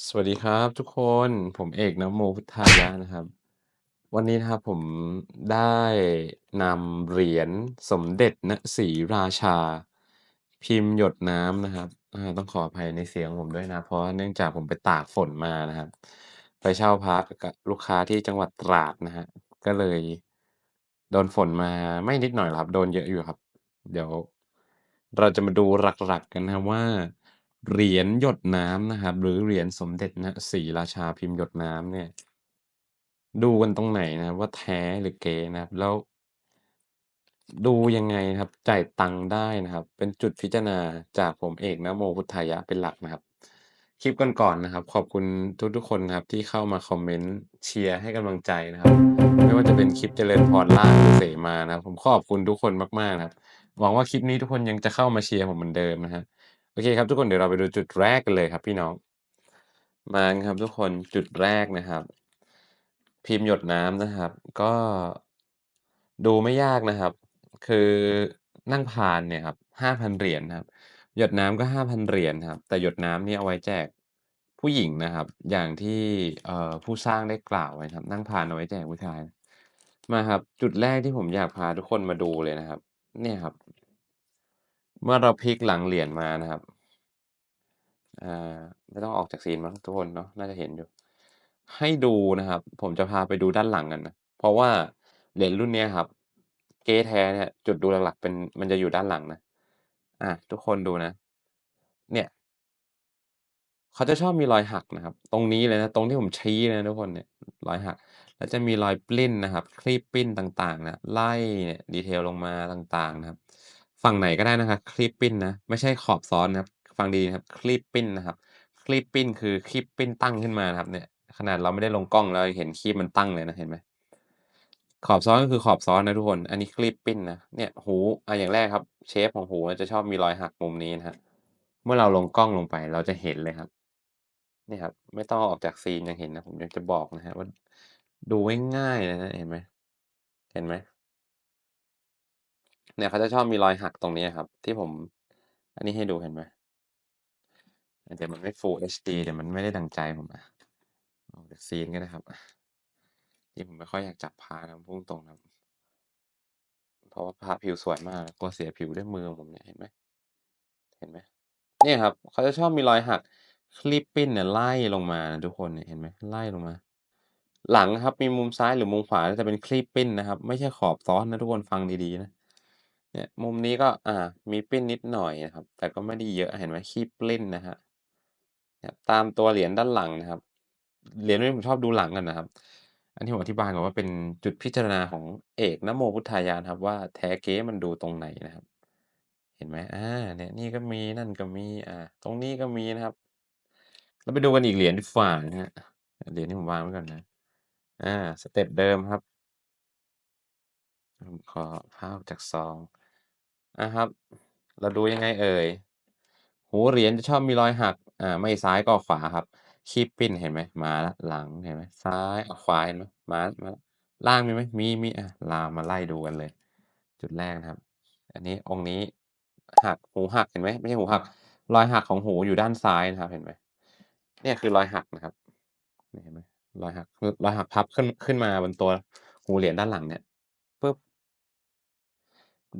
สวัสดีครับทุกคน ผมเอกนโมพุทธายะนะครับ วันนี้นะครับผมได้นำเหรียญสมเด็จณศรีราชา พิมพ์หยดน้ำนะครับอาต้องขออภัยในเสียงผมด้วยนะ เพราะเนื่องจากผมไปตากฝนมานะครับ ไปเช่าพระกับลูกค้าที่จังหวัดตราดนะฮะก็เลย โดนฝนมาไม่นิดหน่อยหรอกครับ โดนเยอะอยู่ครับ เดี๋ยว เราจะมาดูหลักๆกันนะครับว่า เหรียญหยดน้ำนะครับ หรือเหรียญสมเด็จณศรีราชาพิมพ์หยดน้ำเนี่ย ดูกันตรงไหนนะครับ ว่าแท้หรือเก๊นะครับ แล้วดูยังไงครับ จ่ายตังค์ได้นะครับ เป็นจุดพิจารณาจากผมเอกนะโมพุทธายะเป็นหลักนะครับ คลิปก่อนๆนะครับ ขอบคุณทุกๆคนนะครับ ที่เข้ามาคอมเมนต์เชียร์ให้กำลังใจนะครับ ไม่ว่าจะเป็นคลิปเจริญพรล่าเสมานะครับ ผมขอบคุณทุกคนมากๆนะครับ หวังว่าคลิปนี้ทุกคนยังจะเข้ามาเชียร์ผมเหมือนเดิมนะฮะ โอเคครับทุกคนเดี๋ยวเราไปดูจุดแรกกันเลยครับพี่น้อง มาครับทุกคนจุดแรกนะครับ พิมพ์หยดน้ำนะครับ ก็ดูไม่ยากนะครับ คือนั่งพานเนี่ยครับ5,000เหรียญนะครับ หยดน้ำก็5,000เหรียญครับ แต่หยดน้ำเนี่เอาไว้แจกผู้หญิงนะครับ อย่างที่ผู้สร้างได้กล่าวไว้ครับ นั่งพานเอาไว้แจกผู้ชาย มาครับ จุดแรกที่ผมอยากพาทุกคนมาดูเลยนะครับ เนี่ยครับ เมื่อเราพลิกหลังเหรียญมานะครับ อ่า ไม่ต้องออกจากซีนมั้งทุกคนเนาะ น่าจะเห็นอยู่ ให้ดูนะครับ ผมจะพาไปดูด้านหลังกันนะ เพราะว่าเหรียญรุ่นเนี้ยครับ เก๊แท้เนี่ย จุดดูหลักๆเป็นมันจะอยู่ด้านหลังนะ อ่าทุกคนดูนะ เนี่ย เขาจะชอบมีรอยหักนะครับ ตรงนี้เลยนะ ตรงที่ผมชี้เลยนะทุกคนเนี่ย รอยหัก แล้วจะมีรอยปลิ้นนะครับครีบปลิ้นต่างๆ นะ ไล่เนี่ย detail ลงมาต่างๆ นะครับ ฝั่งไหนก็ได้นะครับครีบปลิ้นนะ ไม่ใช่ขอบซ้อนนะครับ ฟังดีนะครับครีบปลิ้นนะครับคลีปปิ้นคือคลีปปิ้นตั้งขึ้นมานะครับเนี่ยขนาดเราไม่ได้ลงกล้องเราเห็นคลีปมันตั้งเลยนะเห็นไหมขอบซ้อนก็คือขอบซ้อนนะทุกคน อันนี้คลีปปิ้นนะเนี่ยหูอ่าอย่างแรกครับ เชฟของหูจะชอบมีรอยหักมุมนี้นะครับเมื่อเราลงกล้องลงไปเราจะเห็นเลยครับเนี่ยครับ ไม่ต้องอออกจากซีนยังเห็นนะผมยังจะบอกนะครับว่าดูง่ายๆเลยนะเห็นไหมเห็นไหมเนี่ยเขาจะชอบมีรอยหักตรงนี้ครับ ที่ผม อันนี้ให้ดูเห็นไหม เดี๋ยวมันไม่ Full HD เดี๋ยวมันไม่ได้ดังใจผมอะออกจากซีนก็ได้ครับจริงผมไม่ค่อยอยากจับพระนะพูดตรงนะเพราะว่าพระผิวสวยมากกลัวเสียผิวด้วยมือผมเนี่ยเห็นไหมเห็นไหมเนี่ยครับเขาจะชอบมีรอยหักคลีปปิ้นเนี่ยไล่ลงมานะทุกคนเนี่ยเห็นไหมไล่ลงมา หลังครับมีมุมซ้ายหรือมุมขวาจะเป็นคลีปปิ้นนะครับ ไม่ใช่ขอบซ้อนนะทุกคนฟังดีๆนะเนี่ยมุมนี้ก็อ่ามีปิ้นนิดหน่อยนะครับ แต่ก็ไม่ได้เยอะเห็นไหมคลีปปิ้นนะฮะ ตามตัวเหรียญด้านหลังนะครับ เหรียญนี้ผมชอบดูหลังกันนะครับ อันที่ผมอธิบายก่อนว่าเป็นจุดพิจารณาของเอกนโมพุทธายานครับ ว่าแท้เก๊มันดูตรงไหนนะครับ เห็นไหมอ่าเนี่ยนี่ก็มีนั่นก็มีอ่าตรงนี้ก็มีนะครับเราไปดูกันอีกเหรียญดีกว่านะครับเหรียญที่ผมวางไว้ก่อนนะอ่าสเต็ปเดิมครับผมขอภาพจากซองอาครับ เราดูยังไงเอ่ยหูเหรียญจะชอบมีรอยหัก อ่า ไม่ซ้ายก็ขวาครับคีบปิ้นเห็นไหม มาแล้วหลังเห็นไหม ซ้าย อา ขวาเห็นไหม มา มา ล่างมีไหม มี มี อาเรามาไล่ดูกันเลย จุดแรกนะครับ อันนี้ องค์นี้ หัก หูหักเห็นไหม ไม่ใช่หูหัก รอยหักของหูอยู่ด้านซ้ายนะครับ เห็นไหม เนี่ยคือรอยหักนะครับ นี่เห็นไหม รอยหัก คือรอยหักพับขึ้น ขึ้นมาบนตัวหูเหรียญด้านหลังเนี่ย ปึ๊บ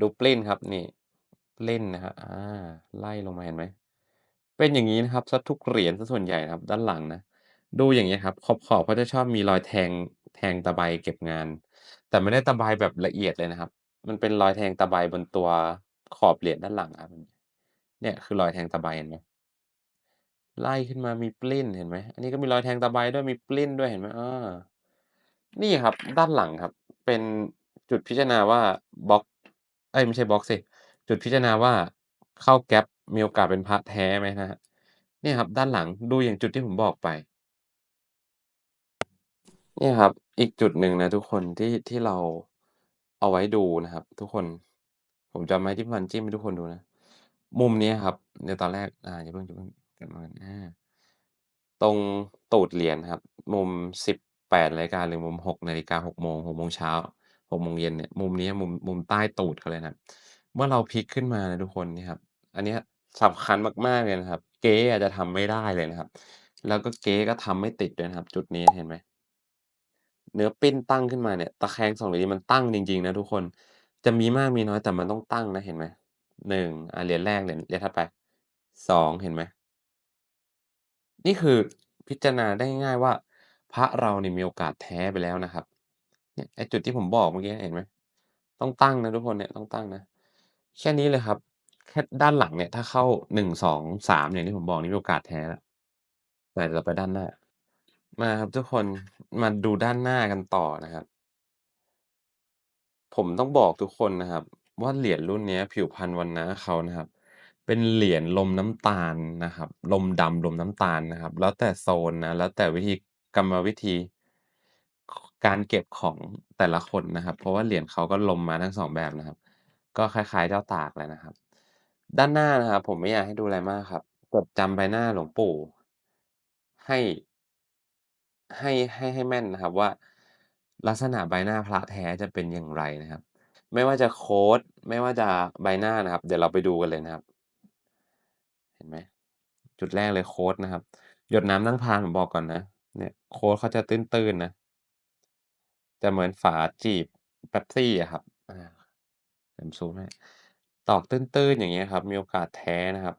ดูปลิ้นครับ นี่ ปลิ้นนะครับ อา ไล่ลงมาเห็นไหม เป็นอย่างงี้นะครับ เสียทุกเหรียญเสียส่วนใหญ่นะครับ ด้านหลังนะ ดูอย่างเงี้ยครับ ขอบ ๆ เขาจะชอบมีรอยแทง แทงตะไบเก็บงาน แต่ไม่ได้ตะไบแบบละเอียดเลยนะครับ มันเป็นรอยแทงตะไบบนตัวขอบเหรียญด้านหลังอะครับ เนี่ยคือรอยแทงตะไบเห็นไหม ไล่ขึ้นมามีปลิ้นเห็นไหม อันนี้ก็มีรอยแทงตะไบด้วย มีปลิ้นด้วยเห็นไหมอานี่ครับ ด้านหลังครับ เป็นจุดพิจารณาว่าบล็อก เอ๊ย ไม่ใช่บล็อกสิ จุดพิจารณาว่าเข้าแก๊ป มีโอกาสเป็นพระแท้ไหมนะครับ เนี่ยครับด้านหลัง ดูอย่างจุดที่ผมบอกไป เนี่ยครับ อีกจุดหนึ่งนะทุกคน ที่ ที่เราเอาไว้ดูนะครับทุกคน ผมจะเอาไม้จิ้มฟันจิ้มให้ทุกคนดูนะ มุมเนี้ยครับ ในตอนแรกอ่าอย่าเพิ่ง อย่าเพิ่ง กลับมาก่อน อา ตรงตูดเหรียญครับ มุม 18 นาฬิกา หรือมุม 6 นาฬิกา 6 โมง 6 โมงเช้า 6 โมงเย็นเนี่ย มุมเนี้ย มุม มุมใต้ตูดเขาเลยนะครับ เมื่อเราพลิกขึ้นมานะทุกคน เนี่ยครับ อันเนี้ย สำคัญมาก ๆ เลยนะครับ เก๊อะจจะทำไม่ได้เลยนะครับ แล้วก็เก๊ก็ทำไม่ติดด้วยนะครับ จุดนี้เห็นไหม เนื้อปิ้นตั้งขึ้นมาเนี่ย ตะแคง 2 เหรียญนี้มันตั้งจริง ๆ นะทุกคน จะมีมากมีน้อยแต่มันต้องตั้งนะเห็นไหม 1 อ่า เหรียญแรก เหรียญเหรียญถัดไป 2 เห็นไหม นี่คือพิจารณาได้ง่ายว่า พระเราเนี่ยมีโอกาสแท้ไปแล้วนะครับ เนี่ยไอจุดที่ผมบอกเมื่อกี้เห็นไหม ต้องตั้งนะทุกคนเนี่ยต้องตั้งนะ แค่นี้เลยครับ แค่ด้านหลังเนี่ย ถ้าเข้า1 2 3อย่างที่ผมบอกนี่มีโอกาสแท้แล้วแต่เราไปด้านหน้า มาครับทุกคนมาดูด้านหน้ากันต่อนะครับ ผมต้องบอกทุกคนนะครับ ว่าเหรียญรุ่นนี้ผิวพรรณวรรณะเขานะครับ เป็นเหรียญลมน้ำตาลนะครับ ลมดำลมน้ำตาลนะครับ แล้วแต่โซนนะแล้วแต่วิธีกรรมวิธีการเก็บของแต่ละคนนะครับ เพราะว่าเหรียญเขาก็ลมมาทั้งสองแบบนะครับ ก็คล้ายๆเจ้าตากเลยนะครับ ด้านหน้านะครับ ผมไม่อยากให้ดูอะไรมากครับ จดจำใบหน้าหลวงปู่ ให้ ให้ ให้ ให้แม่นนะครับว่า ลักษณะใบหน้าพระแท้จะเป็นอย่างไรนะครับ ไม่ว่าจะโค้ด ไม่ว่าจะใบหน้านะครับ เดี๋ยวเราไปดูกันเลยนะครับ เห็นไหม จุดแรกเลยโค้ดนะครับ หยดน้ำนั่งพานผมบอกก่อนนะ เนี่ยโค้ดเขาจะตื้นๆนะ จะเหมือนฝาจีบเป๊ปซี่อะครับอาผมซูมให้ ตอกตื้น ๆ อย่างเงี้ยครับ มีโอกาสแท้นะครับ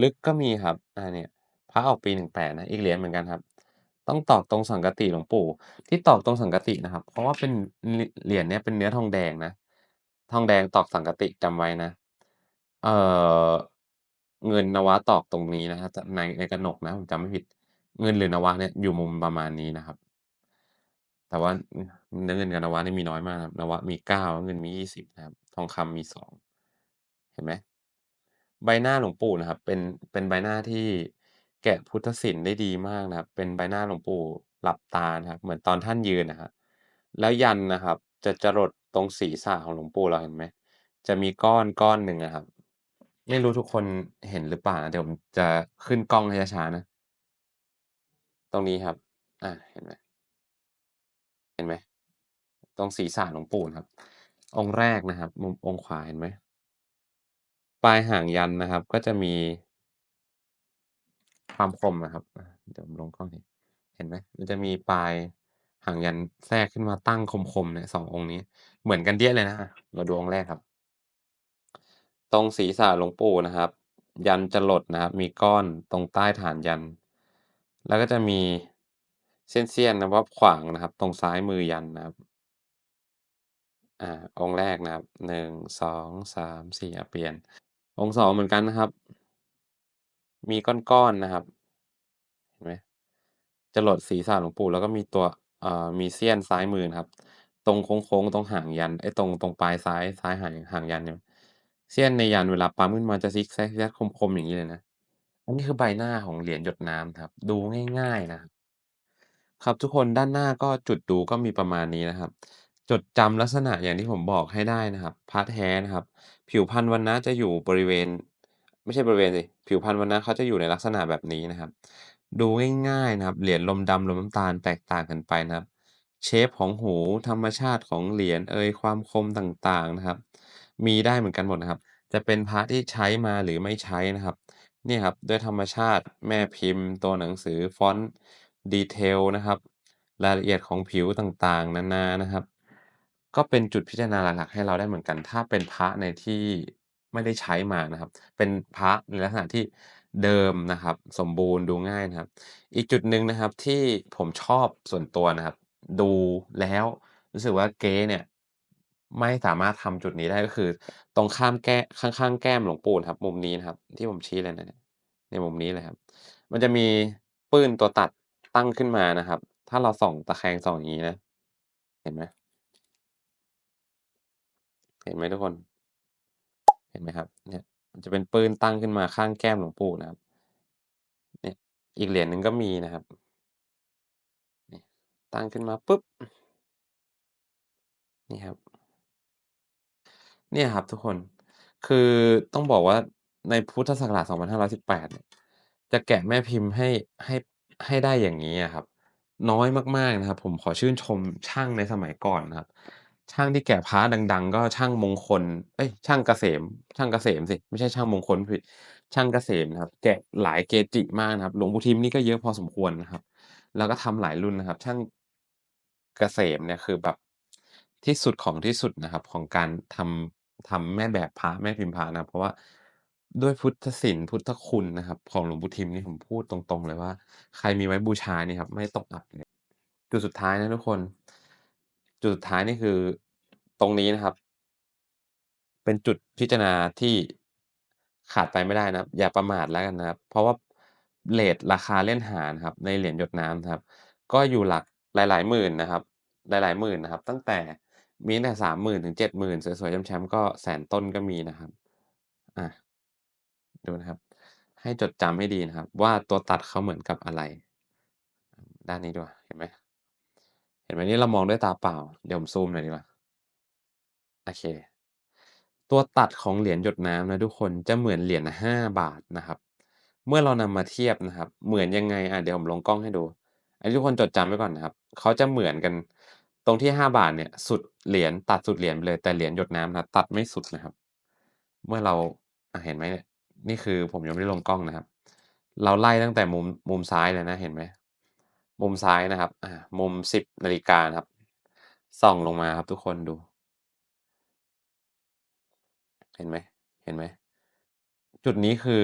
ลึกก็มีครับ อา เนี่ย พระออกปี 18 นะ อีกเหรียญเหมือนกันครับ ต้องตอกตรงสังกติหลวงปู่ ที่ตอกตรงสังกตินะครับ เพราะว่าเป็น เหรีเหรียญเนี้ยเป็นเนื้อทองแดงนะ ทองแดงตอกสังกติจำไว้นะ เอ่อ เงิน นวะ ตอกตรงนี้นะครับจใน ในกะหนกนะ ผมจำไม่ผิด เงินหรือนวะเนี่ยอยู่มุมประมาณนี้นะครับ แต่ว่า เนื้อ เงินกับนวะนี่มีน้อยมากครับ นวะมี9เงินมี 20 นะครับ ทองคำมี 2 เห็นไหมใบหน้าหลวงปู่นะครับ เป็นเป็นใบหน้าที่แกะพุทธศิลป์ได้ดีมากนะครับ เป็นใบหน้าหลวงปู่หลับตานะครับ เหมือนตอนท่านยืนอะครับแล้วยันนะครับ จะจรดตรงศีรษะของหลวงปู่เราเห็นไหมจะมีก้อนก้อนหนึ่งอะครับ ไม่รู้ทุกคนเห็นหรือเปล่านะเดี๋ยวผมจะขึ้นกล้องให้ช้าๆนะ ตรงนี้ครับ อ่าเห็นไหมเห็นไหมตรงศีรษะหลวงปู่นะครับ องค์แรกนะครับ มุมองค์ขวาเห็นไหม ปลายหางยันนะครับ ก็จะมีความคมอะครับ เดี๋ยวลงกล้องทีเห็นไหมมันจะมีปลายหางยันแทรกขึ้นมาตั้งคมๆเนี่ย2องค์นี้ เหมือนกันเด๊ะเลยนะเราดูองค์แรกครับ ตรงศีรษะหลวงปู่นะครับ ยันต์จรดนะครับ มีก้อนตรงใต้ฐานยัน แล้วก็จะมีเสี้ยนๆนะครับขวางนะครับ ตรงซ้ายมือยันนะครับอาองค์แรกนะครับ1 2 3 4องสามสี่เปลี่ยน องค์2เหมือนกันนะครับ มีก้อนๆนะครับ เห็นไหมจรดศีรษะหลวงปู่แล้วก็มีตัวอ่ามีเสี้ยนซ้ายมือครับ ตรงโค้งๆตรงหางยันเอ๊ยตรงตรงปลายซ้ายซ้ายหางหางยันเนี่ยเสี้ยนในยันเวลาปั๊มขึ้นมาจะซิกแซ็กๆคมๆอย่างงี้เลยนะอันนี้คือใบหน้าของเหรียญหยดน้ำครับ ดูง่าย ๆนะครับ ครับทุกคนด้านหน้าก็จุดดูก็มีประมาณนี้นะครับ จดจำลักษณะอย่างที่ผมบอกให้ได้นะครับพระแท้นะครับ ผิวพรรณวรรณะจะอยู่บริเวณ ไม่ใช่บริเวณสิผิวพรรณวรรณะเขาจะอยู่ในลักษณะแบบนี้นะครับ ดูง่ายๆนะครับ เหรียญลมดำลมน้ำตาลแตกต่างกันไปนะครับ เชฟของหูธรรมชาติของเหรียญเอ่ยความคมต่างๆนะครับ มีได้เหมือนกันหมดนะครับ จะเป็นพระที่ใช้มาหรือไม่ใช้นะครับนี่ครับด้วยธรรมชาติแม่พิมพ์ ตัวหนังสือฟอนต์ detail นะครับ รายละเอียดของผิวต่างๆ นานานะครับ ก็เป็นจุดพิจารณาหลักๆให้เราได้เหมือนกัน ถ้าเป็นพระในที่ไม่ได้ใช้มานะครับ เป็นพระในลักษณะที่เดิมนะครับ สมบูรณ์ดูง่ายนะครับ อีกจุดหนึ่งนะครับที่ผมชอบส่วนตัวนะครับ ดูแล้วรู้สึกว่าเก๊เนี่ยไม่สามารถทำจุดนี้ได้ก็คือ ตรงข้ามแก้ข้างๆ แก้มหลวงปู่นครับ มุมนี้นะครับ ที่ผมชี้เลยนะในมุมนี้เลยครับ มันจะมีปื้นตัวตัดตั้งขึ้นมานะครับ ถ้าเราส่องตะแคงส่องอย่างงี้นะ เห็นไหม เห็นไหมทุกคน เห็นไหมครับ เนี่ย มันจะเป็นปืนตั้งขึ้นมาข้างแก้มหลวงปู่นะครับ เนี่ย อีกเหรียญหนึ่งก็มีนะครับนี่ตั้งขึ้นมาปุ๊บ นี่ครับ เนี่ยครับทุกคน คือต้องบอกว่าในพุทธศักราช 2518เนี่ยจะแกะแม่พิมพ์ให้ให้ให้ได้อย่างงี้ครับ น้อยมากๆนะครับ ผมขอชื่นชมช่างในสมัยก่อนนะครับ ช่างที่แกะพระดัง ๆ ก็ช่างมงคล เอ๊ยช่างเกษม ช่างเกษมสิ ไม่ใช่ช่างมงคลผิด ช่างเกษมนะครับ แกะหลายเกจิมากนะครับ หลวงปู่ทิมนี่ก็เยอะพอสมควรนะครับ แล้วก็ทำหลายรุ่นนะครับ ช่างเกษมเนี่ยคือแบบที่สุดของที่สุดนะครับ ของการทำทำแม่แบบพระแม่พิมพ์พระนะครับเพราะว่าด้วยพุทธศิลป์พุทธคุณนะครับ ของหลวงปู่ทิมนี่ผมพูดตรงๆ เลยว่า ใครมีไว้บูชานี่ครับ ไม่ตกอับเลยจุดสุดท้ายนะทุกคน จุดสุดท้ายนี่คือตรงนี้นะครับ เป็นจุดพิจารณาที่ขาดไปไม่ได้นะครับ อย่าประมาทแล้วกันนะครับ เพราะว่าเรตราคาเล่นหานะครับ ในเหรียญหยดน้ำครับ ก็อยู่หลักหลาย ๆ หมื่นนะครับ หลาย ๆ หมื่นนะครับ ตั้งแต่มีแตั้งแต่30,000ถึง70,000สวยๆแชมป์ก็แสนต้นก็มีนะครับอาดูนะครับ ให้จดจำให้ดีนะครับ ว่าตัวตัดเขาเหมือนกับอะไร ด้านนี้ดีกว่าเห็นไหม เห็นไหมนี่เรามองด้วยตาเปล่า เดี๋ยวผมซูมหน่อยดีกว่า โอเค ตัวตัดของเหรียญหยดน้ำนะทุกคนจะเหมือนเหรียญ5บาทนะครับ เมื่อเรานำมาเทียบนะครับ เหมือนยังไงอาเดี๋ยวผมลงกล้องให้ดู อันนี้ทุกคนจดจำไว้ก่อนนะครับเขาจะเหมือนกันตรงที่ 5 บาทเนี่ยสุดเหรียญตัดสุดเหรียญไปเลยแต่เหรียญหยดน้ำนะตัดไม่สุดนะครับ เมื่อเราอาเห็นไหมเนี่ยนี่คือผมยังไม่ได้ลงกล้องนะครับ เราไล่ตั้งแต่มุมมุมซ้ายเลยนะเห็นไหม มุมซ้ายนะครับอามุม10นาฬิกาครับ ส่องลงมาครับทุกคนดู เห็นไหม เห็นไหม จุดนี้คือ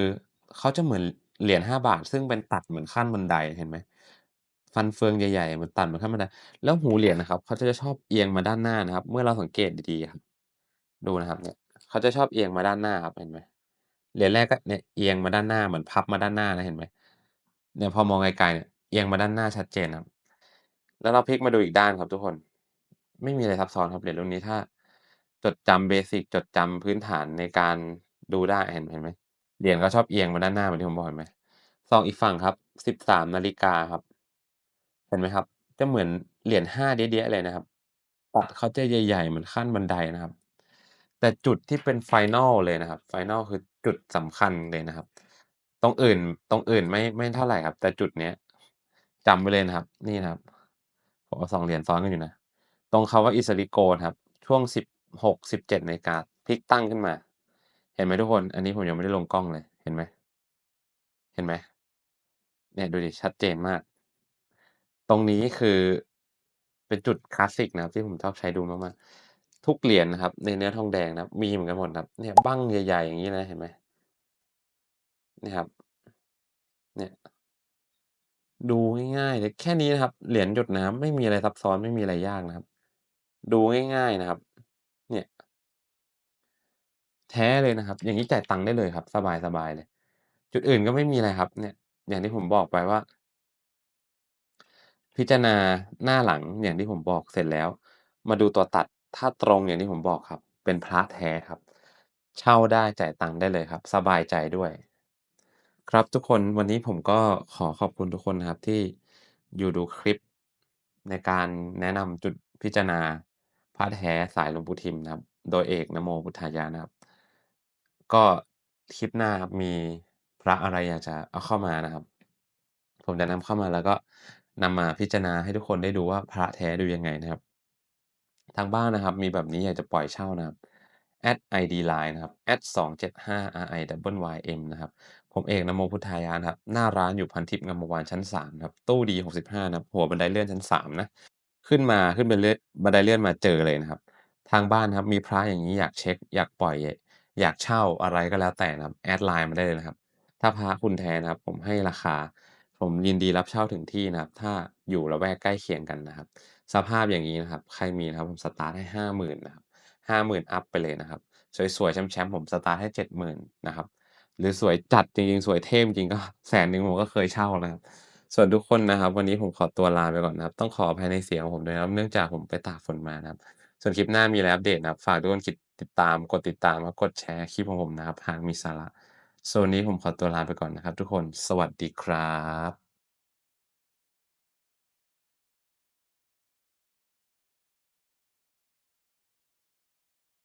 เขาจะเหมือนเหรียญ5บาท ซึ่งเป็นตัดเหมือนขั้นบันไดเห็นไหม ฟันเฟืองใหญ่ๆเหมือนตัดเหมือนขั้นบันได แล้วหูเหรียญนะครับเขาจะชอบเอียงมาด้านหน้านะครับ เมื่อเราสังเกตดีๆครับ ดูนะครับ เนี่ยเขาจะชอบเอียงมาด้านหน้าครับ เห็นไหมเหรียญแรกก็เนี่ยเอียงมาด้านหน้าเหมือนพับมาด้านหน้านะเห็นไหมเนี่ยพอมองไกลๆเนี่ย เอียงมาด้านหน้าชัดเจนครับ แล้วเราพลิกมาดูอีกด้านครับทุกคน ไม่มีอะไรซับซ้อนครับเหรียญรุ่นนี้ถ้า จดจำเบสิกจดจำพื้นฐานในการดูได้เห็นเห็นไหมเหรียญเขาชอบเอียงมาด้านหน้าเหมือนที่ผมบอกเห็นไหมสองอีกฝั่งครับ13นาฬิกาครับ เห็นไหมครับ จะเหมือนเหรียญ5เด๊ะๆเลยนะครับตัดเขาจะใหญ่ๆเหมือนขั้นบันไดนะครับ แต่จุดที่เป็น final เลยนะครับ final คือจุดสำคัญเลยนะครับ ตรงอื่นตรงอื่นไม่ไม่เท่าไหร่ครับ แต่จุดเนี้ย จำไว้เลยนะครับ นี่นะครับผมเอา2เหรียญซ้อนกันอยู่นะ ตรงคำว่า Isarigo นครับ ช่วง16-17นาฬิกาพลิกตั้งขึ้นมา เห็นไหมทุกคน อันนี้ผมยังไม่ได้ลงกล้องเลย เห็นไหม เห็นไหมเนี่ยดูดิชัดเจนมาก ตรงนี้คือเป็นจุดคลาสสิกนะครับ ที่ผมชอบใช้ดูมากๆทุกเหรียญนะครับ ในเนื้อทองแดงนะครับ มีเหมือนกันหมดครับ เนี่ยบั้งใหญ่ๆอย่างงี้นะเห็นไหมนี่ครับ เนี่ย ดูง่ายๆเลยแค่นี้นะครับ เหรียญหยดน้ำไม่มีอะไรซับซ้อนไม่มีอะไรยากนะครับ ดูง่ายๆนะครับ เนี่ย แท้เลยนะครับ อย่างงี้จ่ายตังค์ได้เลยครับ สบายๆเลย จุดอื่นก็ไม่มีอะไรครับ เนี่ย อย่างที่ผมบอกไปว่า พิจารณาหน้าหลังอย่างที่ผมบอกเสร็จแล้ว มาดูตัวตัดถ้าตรงอย่างที่ผมบอกครับ เป็นพระแท้ครับ เช่าได้จ่ายตังค์ได้เลยครับ สบายใจด้วย ครับทุกคน วันนี้ผมก็ขอขอบคุณทุกคนนะครับ ที่อยู่ดูคลิป ในการแนะนำจุดพิจารณาพระแท้สายหลวงปู่ทิมนะครับ โดยเอกนโมพุทธายะนะครับ ก็คลิปหน้าครับมีพระอะไรอยากจะเอาเข้ามานะครับ ผมจะนำเข้ามาแล้วก็นำมาพิจารณาให้ทุกคนได้ดูว่าพระแท้ดูยังไงนะครับ ทางบ้านนะครับ มีแบบนี้อยากจะปล่อยเช่านะครับแอดไอดี LINE นะครับ @275RIYYM นะครับ ผมเอกนโมพุทธายะนครับ หน้าร้านอยู่พันทิพย์งามวงศ์วานชั้น3ครับ ตู้ดี65นะครับหัวบันไดเลื่อนชั้น3นะ ขึ้นมาขึ้นไปเลื่อนบันไดเลื่อนมาเจอเลยนะครับ ทางบ้านครับมีพระอย่างงี้อยากเช็กอยากปล่อย อยากเช่าอะไรก็แล้วแต่นะครับแอด LINE มาได้เลยนะครับ ถ้าพระคุณแทนะครับ ผมให้ราคา ผมยินดีรับเช่าถึงที่นะครับ ถ้าอยู่ละแวกใกล้เคียงกันนะครับ สภาพอย่างงี้นะครับ ใครมีนะครับผมสตาร์ตให้50,000นนะครับ50,000อัปไปเลยนะครับ สวยๆแชมป์ๆผมสตาร์ตให้70,000นะครับ หรือสวยจัดจริง ๆ สวยเท่จริงก็ 100,000 ผมก็เคยเช่านะครับ ส่วนทุกคนนะครับ วันนี้ผมขอตัวลาไปก่อนนะครับ ต้องขออภัยในเสียงของผมด้วยนะครับ เนื่องจากผมไปตากฝนมานะครับ ส่วนคลิปหน้ามีอะไรอัปเดตนะครับ ฝากทุกคนคิดติดตาม กดติดตามแล้วกดแชร์คลิปของผมนะครับ หากมีสาระส่วนนี้ผมขอตัวลาไปก่อนนะครับ ทุกคน สวัสดีครับ